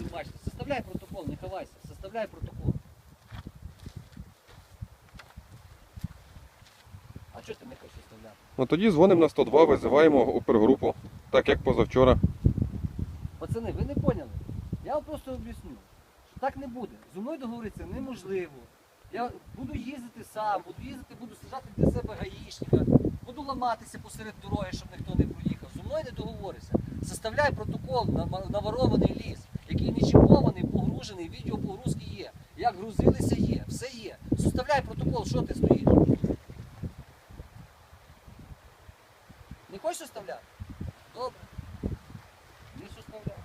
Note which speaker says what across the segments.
Speaker 1: Бачите, составляй протокол, не ховайся, составляй протокол. А чого ти не хочеш составляти?
Speaker 2: Ну тоді дзвонимо на 102, визиваємо опергрупу, так як позавчора.
Speaker 1: Пацани, ви не поняли. Я вам просто об'ясню, що так не буде. Зі мною договоритися неможливо. Я буду їздити сам, буду їздити, буду сажати для себе гаїшника, буду ламатися посеред дороги, щоб ніхто не проїхав. Зі мною не договоришся. Составляй протокол на наворований ліс, який не чіпований, погружений, відео погрузки є. Як грузилися є, все є. Составляй протокол, що ти стоїш? Не хочеш составляти? Добре. Не составляй.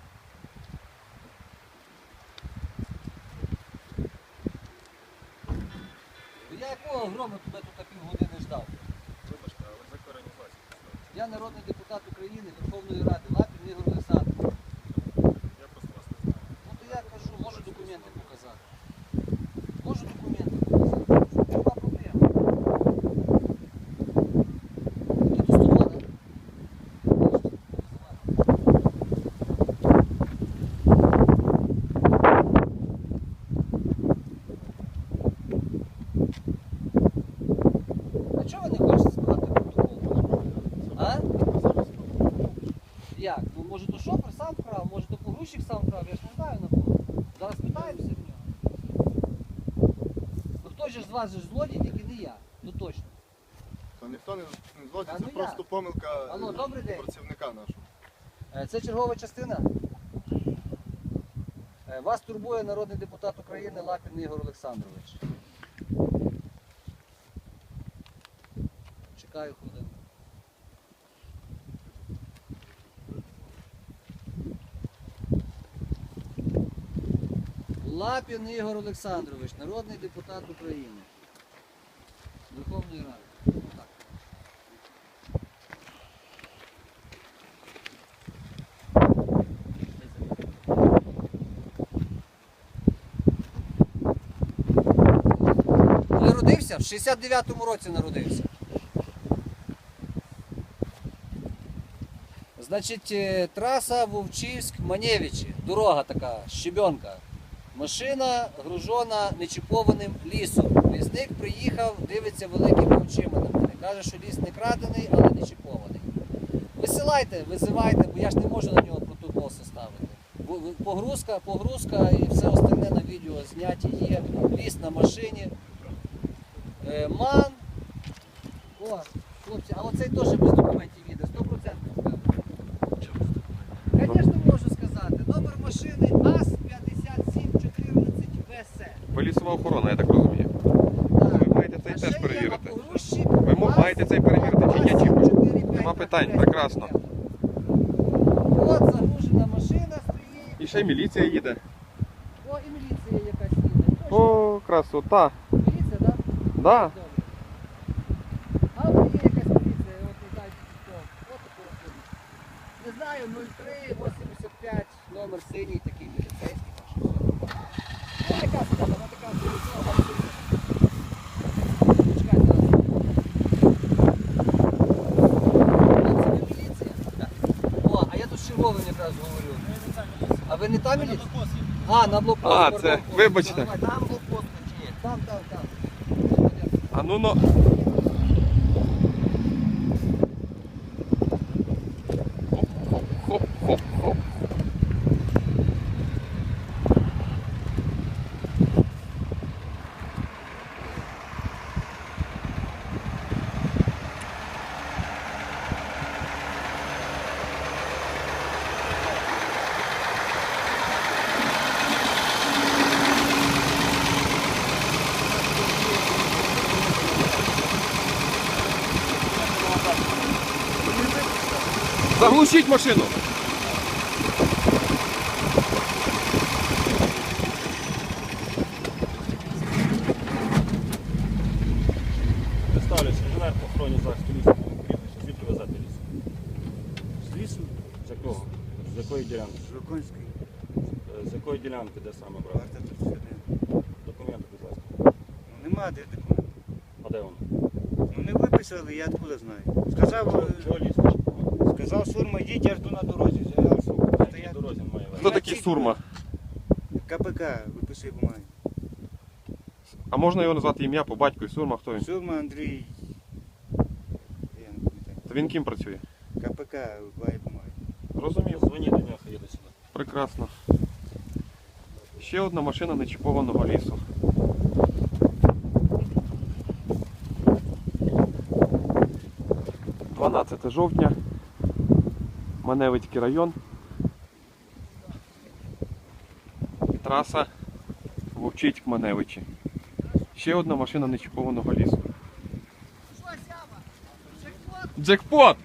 Speaker 1: Ну, Я якого грому тебе тут півгодини ждав?
Speaker 3: Вибачте, але за.
Speaker 1: Я народний депутат України Верховної Ради, Лапін Ігор Олександрович.
Speaker 3: Я просто вас не знаю.
Speaker 1: Ну то я кажу, можу документи показати. Можу документи показати. Нема проблем. Які тут стула, да? А чого ви не хочете складати протокол? А? Як? Ну може то шофер сам вкрав, може то погрузчик сам вкрав, я ж не знаю на кого. Зараз питаємося в нього. Ну хто ж з вас же ж злодій, тільки не я. Ну точно.
Speaker 3: То ніхто не, не злодій,
Speaker 1: Та
Speaker 3: це
Speaker 1: ну
Speaker 3: просто
Speaker 1: як?
Speaker 3: помилка
Speaker 1: Алло,
Speaker 3: е,
Speaker 1: добрий день.
Speaker 3: працівника нашого.
Speaker 1: Е, Це чергова частина. Е, Вас турбує народний депутат України Лапін Ігор Олександрович. Чекаю хвилину. Лапін Ігор Олександрович, народний депутат України. Верховної Ради. Отак. Коли родився? В 69-му році народився. Значить, е, траса Вовчівськ-Манєвичі. Дорога така, щебенка. Машина гружена нечіпованим лісом. Лісник приїхав, дивиться великими очима на мене. Каже, що ліс не крадений, але не чіпований. Висилайте, визивайте, бо я ж не можу на нього. Бо- бо Погрузка, погрузка і все остальне на відео зняті є. Ліс на машині. Е, ман. О, хлопці, а оцей теж без документів
Speaker 2: Ви лісова охорона, я так розумію. Ви маєте цей теж перевірити. Ви маєте цей перевірити, чи є чіп?
Speaker 1: АС-455.
Speaker 2: Нема питань, прекрасно.
Speaker 1: От загружена машина стоїть.
Speaker 2: І ще й міліція їде.
Speaker 1: О, і міліція якась їде.
Speaker 2: О, красота.
Speaker 1: Міліція, так?
Speaker 2: Да.
Speaker 1: Добре. А от є якась поліція, от не знаю. От. Не знаю, 0385, номер синій такий міліцейський. так що все. Ну, яка сюди, вона така поліція, там поліція. Чекай, зараз. Хлопці, ви міліція? О, а я тут з черговим якраз говорю. А ви не там міліція? А, на блокпост.
Speaker 2: А, це, вибачте.
Speaker 1: Там блокпост. Там, там, там.
Speaker 2: А ну ну. Заглушіть машину.
Speaker 4: Представлюсь, інженер по охороні захисту лісу. Прізвище, звідки везете ліс?
Speaker 5: З лісу
Speaker 4: З якого? З якої ділянки?
Speaker 5: з Жуконської,
Speaker 4: З якої ділянки, де саме брати?
Speaker 5: варта тут сюди.
Speaker 4: Документи, будь ласка.
Speaker 5: Ну нема де документів.
Speaker 4: А де воно?
Speaker 5: Ну не виписали, я откуда знаю. Сказав,
Speaker 4: Чого, чого ліс?
Speaker 5: сказав Сурма, йдіть, я жду на дорозі. Я
Speaker 4: На
Speaker 5: стоять.
Speaker 4: якій дорозі він має
Speaker 2: Хто
Speaker 4: везти?
Speaker 2: такий Сурма?
Speaker 5: КПК виписує бумаги.
Speaker 2: А можна його назвати ім'я по батьку Сурма, хто він?
Speaker 5: Сурма Андрій. Я не пам'ятаю.
Speaker 2: То він ким працює?
Speaker 5: КПК вибиває бумаги.
Speaker 2: Розумів.
Speaker 4: Дзвоніть до нього, їде сюди.
Speaker 2: Прекрасно. Ще одна машина нечіпованого лісу. Дванадцяте жовтня. Маневицький район. Траса Вовчицьк Маневичі. Ще одна машина нечіпованого лісу. Джекпот!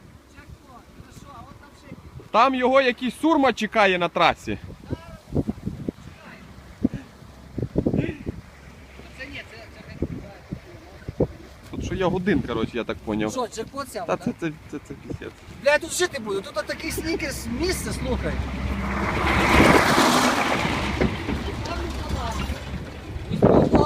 Speaker 2: Там його якийсь сурма чекає на трасі.
Speaker 1: Це ні, це, це
Speaker 2: Тут що я годин, коротше, я так поняв.
Speaker 1: Що, джекпот сяв?
Speaker 2: Та
Speaker 1: це,
Speaker 2: це, це, це, це пісець.
Speaker 1: Бля, я тут жити буду, тут такий снікерс місце, слухай.